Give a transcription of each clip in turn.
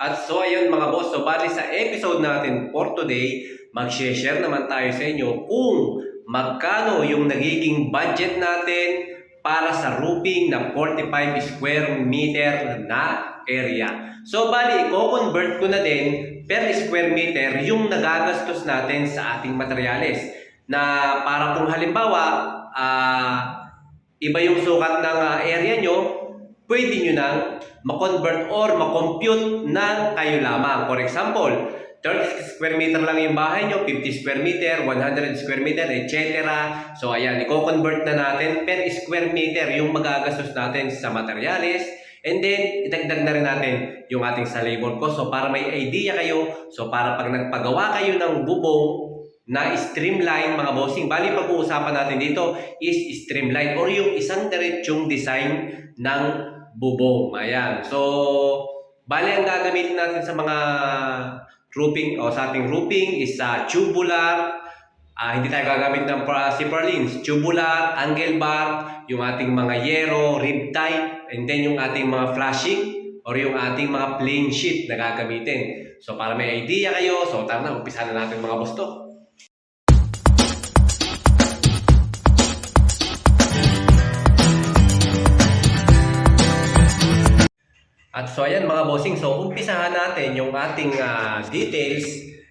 At so ayun mga boss, so bali sa episode natin for today, mag-share naman tayo sa inyo kung magkano yung nagiging budget natin para sa roofing na 45 square meter na area. So bali, i-convert ko na din per square meter yung nagagastos natin sa ating materyales. Na para kung halimbawa, ah, iba yung sukat ng ah, area nyo, pwede nyo nang ma-convert or ma-compute ng kayo lamang. For example, 30 square meter lang yung bahay nyo, 50 square meter, 100 square meter, etc. So ayan, i-convert na natin per square meter yung magagastos natin sa materials. And then, itagdag na rin natin yung ating sa labor cost. So para may idea kayo, so para pag nagpagawa kayo ng bubong, na streamline mga bossing. Bali pag-uusapan natin dito is streamline or yung isang diretsyong design ng bubong. Ayan. So, bali ang gagamitin natin sa mga roofing o sa ating roofing is sa tubular. Ah, hindi tayo gagamit ng uh, zipper lines. Tubular, angle bar, yung ating mga yero, rib type, and then yung ating mga flashing or yung ating mga plain sheet na gagamitin. So, para may idea kayo, so tara na, umpisa na natin mga boss. At so ayan mga bossing, so umpisahan natin yung ating ah, details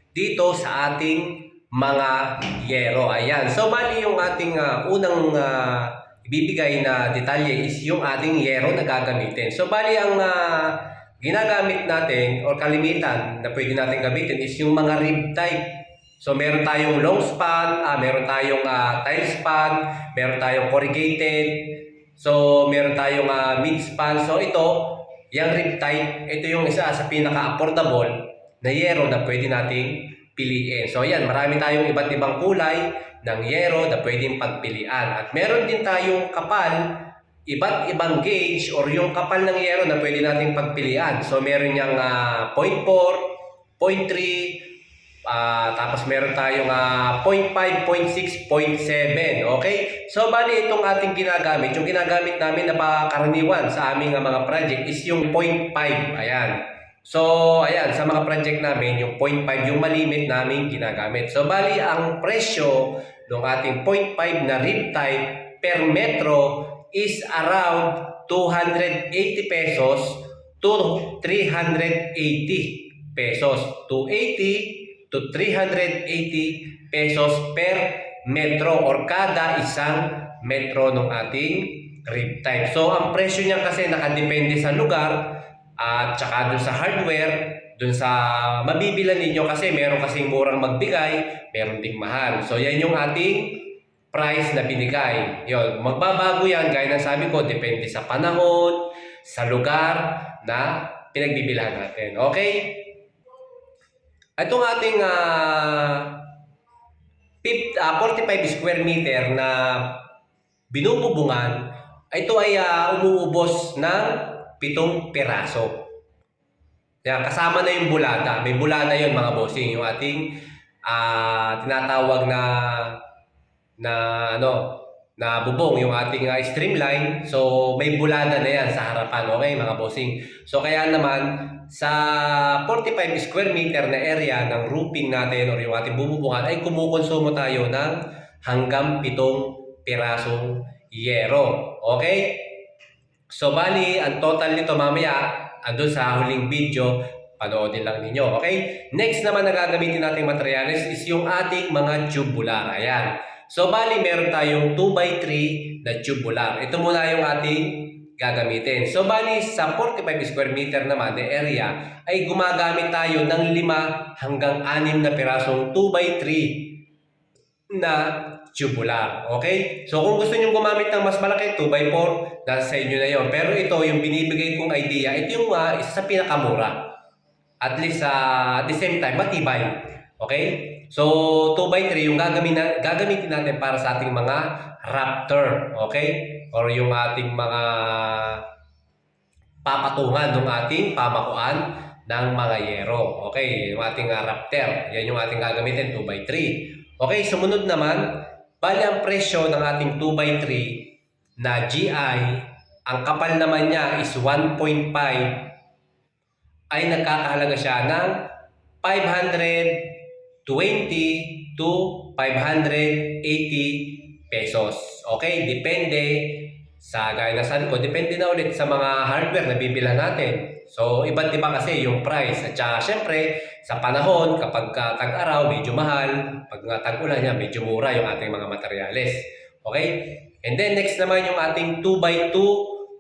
dito sa ating mga yero. Ayan. So bali yung ating ah, unang ah, ibibigay na detalye is yung ating yero na gagamitin. So bali ang ah, ginagamit natin or kalimitan na pwede natin gamitin is yung mga rib type. So meron tayong long span, ah, meron tayong ah, tile span, meron tayong corrugated, so meron tayong ah, mid span. So ito, yung rib type, ito yung isa sa pinaka-affordable na yero na pwede nating piliin. So yan, marami tayong iba't ibang kulay ng yero na pwedeng pagpilian. At meron din tayong kapal, iba't ibang gauge or yung kapal ng yero na pwede nating pagpilian. So meron niyang ah, 0.4, 0.3, Ah, tapos meron tayong ah, 0.5, 0.6, 0.7. Okay? So, bali itong ating ginagamit, yung ginagamit namin na pakaraniwan sa aming ah, mga project is yung 0.5. Ayan. So, ayan, sa mga project namin, yung 0.5 yung malimit namin ginagamit. So, bali ang presyo ng ating 0.5 na rib type per metro is around 280 pesos to 380 pesos. 280 to 380 pesos per metro or kada isang metro ng ating rib type. So, ang presyo niya kasi nakadepende sa lugar at saka dun sa hardware, dun sa mabibilan ninyo kasi meron kasing murang magbigay, meron ding mahal. So, yan yung ating price na binigay. Yun, magbabago yan, gaya ng sabi ko, depende sa panahon, sa lugar na pinagbibilan natin. Okay? Itong ating ah, fif- ah, 45 square meter na binububungan, ito ay ah, umuubos ng pitong piraso. Kaya kasama na yung bulada. May bulada yun mga bossing. Yung ating ah, tinatawag na na ano na bubong yung ating ah, streamline. So may bulada na yan sa harapan. Okay mga bossing. So kaya naman sa 45 square meter na area ng roofing natin or yung ating bububungan ay kumukonsumo tayo ng hanggang pitong pirasong yero. Okay? So bali, ang total nito mamaya, andun sa huling video, panoodin lang ninyo. Okay? Next naman na gagamitin nating materials is yung ating mga tubular. Ayan. So bali, meron tayong 2x3 na tubular. Ito muna yung ating gagamitin. So bali sa 45 square meter naman na area ay gumagamit tayo ng 5 hanggang 6 na pirasong 2x3 na tubular. Okay? So kung gusto niyo gumamit ng mas malaki 2x4, nasa sa inyo na 'yon. Pero ito yung binibigay kong idea, ito yung uh, isa sa pinakamura. At least uh, at the same time matibay. Okay? So 2x3 yung gagamitin, gagamitin natin para sa ating mga raptor. Okay? or yung ating mga papatungan ng ating pamakuan ng mga yero. Okay, yung ating uh, raptor. Yan yung ating gagamitin, 2x3. Okay, sumunod naman, bali ang presyo ng ating 2x3 na GI, ang kapal naman niya is 1.5 ay nagkakahalaga siya ng 520 to 580 pesos. Okay? Depende sa gaya na sabi ko, depende na ulit sa mga hardware na bibila natin. So, iba't iba kasi yung price. At saka, syempre, sa panahon, kapag ka tag-araw, medyo mahal. Pag nga tag-ulan niya, medyo mura yung ating mga materyales. Okay? And then, next naman yung ating 2x2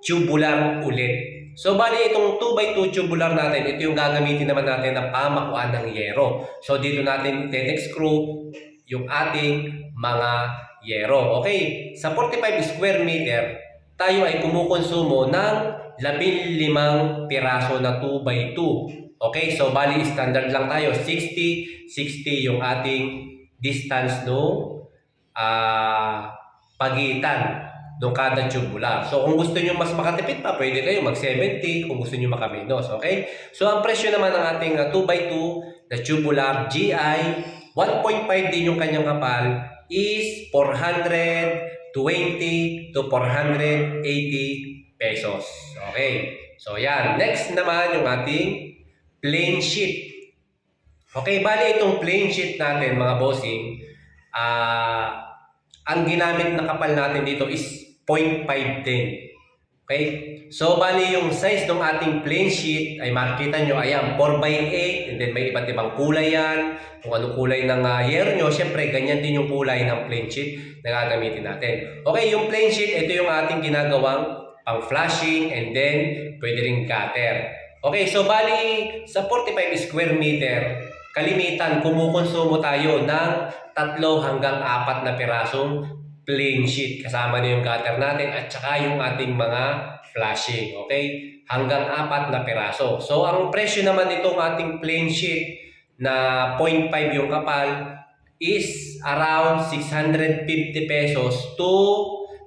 tubular ulit. So, bali itong 2x2 tubular natin, ito yung gagamitin naman natin na pamakuan ng yero. So, dito natin tetex screw yung ating mga yero. Okay? Sa 45 square meter, tayo ay kumukonsumo ng 15 piraso na 2x2. Okay? So, bali standard lang tayo. 60, 60 yung ating distance no ah pagitan ng kada tubular. So, kung gusto nyo mas makatipid pa, pwede kayo mag-70 kung gusto nyo makaminos. Okay? So, ang presyo naman ng ating ah, 2x2 na tubular GI, 1.5 din yung kanyang kapal, is 420 to 480 pesos. Okay. So, yan. Next naman yung ating plain sheet. Okay, bali itong plain sheet natin mga bossing, ah ang ginamit na kapal natin dito is 0.5 din. Okay? So, bali yung size ng ating plain sheet ay makikita nyo, ayan, 4x8 and then may iba't ibang kulay yan. Kung anong kulay ng uh, year nyo, syempre, ganyan din yung kulay ng plain sheet na gagamitin natin. Okay, yung plain sheet, ito yung ating ginagawang pang flashing and then pwede ring cutter. Okay, so bali sa 45 square meter, kalimitan kumukonsumo tayo ng tatlo hanggang apat na pirasong plain sheet. Kasama na yung cutter natin at saka yung ating mga flashing. Okay? Hanggang apat na piraso. So, ang presyo naman nitong ating plain sheet na 0.5 yung kapal is around 650 pesos to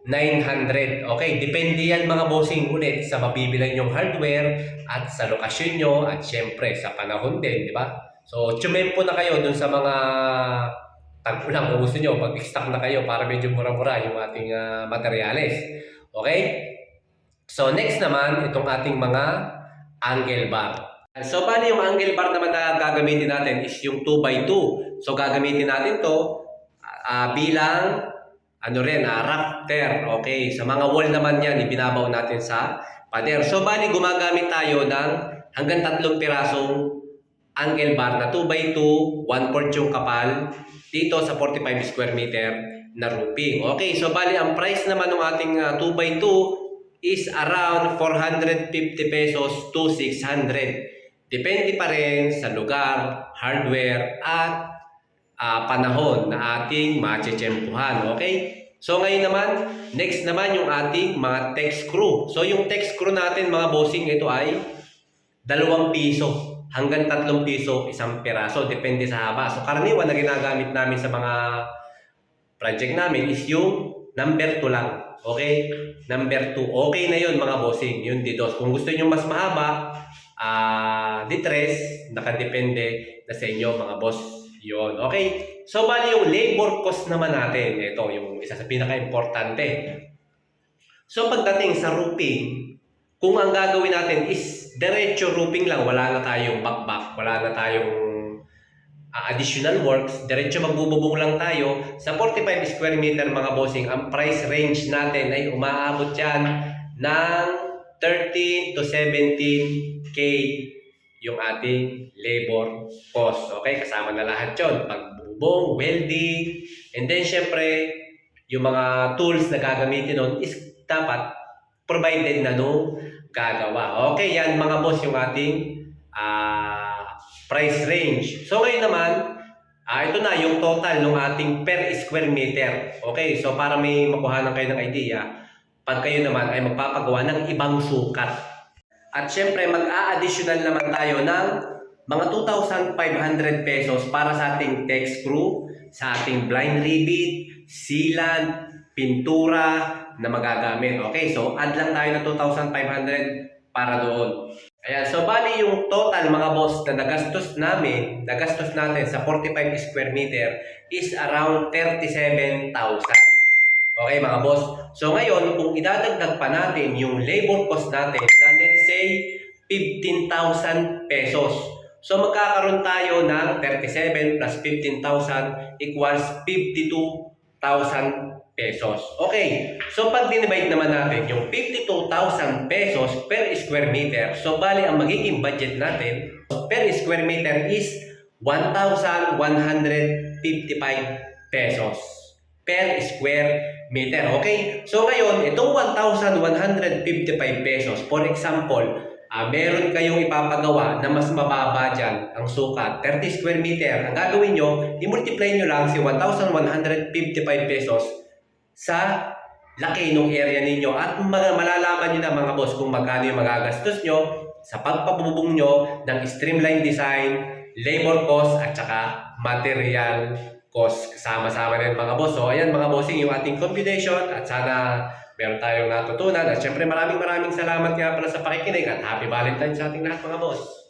900. Okay, depende yan mga bossing ulit sa mabibilan yung hardware at sa lokasyon nyo at syempre sa panahon din, di ba? So, tsumempo na kayo dun sa mga tag-ulang kung gusto nyo, mag-stock na kayo para medyo mura-mura yung ating uh, materyales. Okay? So, next naman, itong ating mga angle bar. So, bali yung angle bar naman na gagamitin natin is yung 2x2. So, gagamitin natin to uh, bilang ano rin, uh, rafter. Okay, sa mga wall naman yan, ibinabaw natin sa pader. So, bali gumagamit tayo ng hanggang tatlong pirasong angle bar na 2x2, 1/4 yung kapal dito sa 45 square meter na roofing. Okay, so bali ang price naman ng ating uh, 2x2 is around 450 pesos to 600. Depende pa rin sa lugar, hardware, at uh, panahon na ating machechempuhan. Okay? So ngayon naman, next naman yung ating mga tech screw. So yung tech screw natin mga bossing, ito ay dalawang piso hanggang tatlong piso isang piraso. Depende sa haba. So karaniwan na ginagamit namin sa mga project namin is yung number 2 lang. Okay? Number 2. Okay na yun mga bossing. Yung didos. Kung gusto nyo mas mahaba, ah uh, ditres, nakadepende na sa inyo mga boss. Yon. Okay? So, bali yung labor cost naman natin. Ito, yung isa sa pinaka-importante. So, pagdating sa roofing, kung ang gagawin natin is diretso roofing lang, wala na tayong backback, wala na tayong uh, additional works, diretso magbububong lang tayo. Sa 45 square meter mga bossing, ang price range natin ay umaabot yan ng 13 to 17K yung ating labor cost. Okay, kasama na lahat yon Pagbubong, welding, and then syempre, yung mga tools na gagamitin nun is dapat provided na nung gagawa. Okay, yan mga boss yung ating uh, price range. So ngayon naman, uh, ito na yung total ng ating per square meter. Okay, so para may makuha kayo ng idea, pag kayo naman ay magpapagawa ng ibang sukat at syempre, mag-a-additional naman tayo ng mga 2,500 pesos para sa ating tech screw, sa ating blind rivet, sealant, pintura na magagamit. Okay, so add lang tayo ng 2,500 para doon. Ayan, so bali yung total mga boss na nagastos namin, nagastos natin sa 45 square meter is around 37,000. Okay mga boss. So ngayon, kung idadagdag pa natin yung labor cost natin na let's say 15,000 pesos. So magkakaroon tayo ng 37 plus 15,000 equals 52,000 pesos. Okay, so pag dinivide naman natin yung 52,000 pesos per square meter, so bali ang magiging budget natin per square meter is 1,155 pesos per square meter. Okay? So ngayon, itong 1,155 pesos, for example, ah meron kayong ipapagawa na mas mababa dyan ang sukat, 30 square meter. Ang gagawin nyo, i-multiply nyo lang si 1,155 pesos sa laki ng area ninyo. At ma- malalaman nyo na mga boss kung magkano yung magagastos nyo sa pagpapubong nyo ng streamline design, labor cost at saka material cost. Kasama-sama rin mga boss. So ayan mga bossing yung ating computation at sana meron tayong natutunan. At syempre maraming maraming salamat nga pala sa pakikinig. At happy Valentine's sa ating lahat mga boss.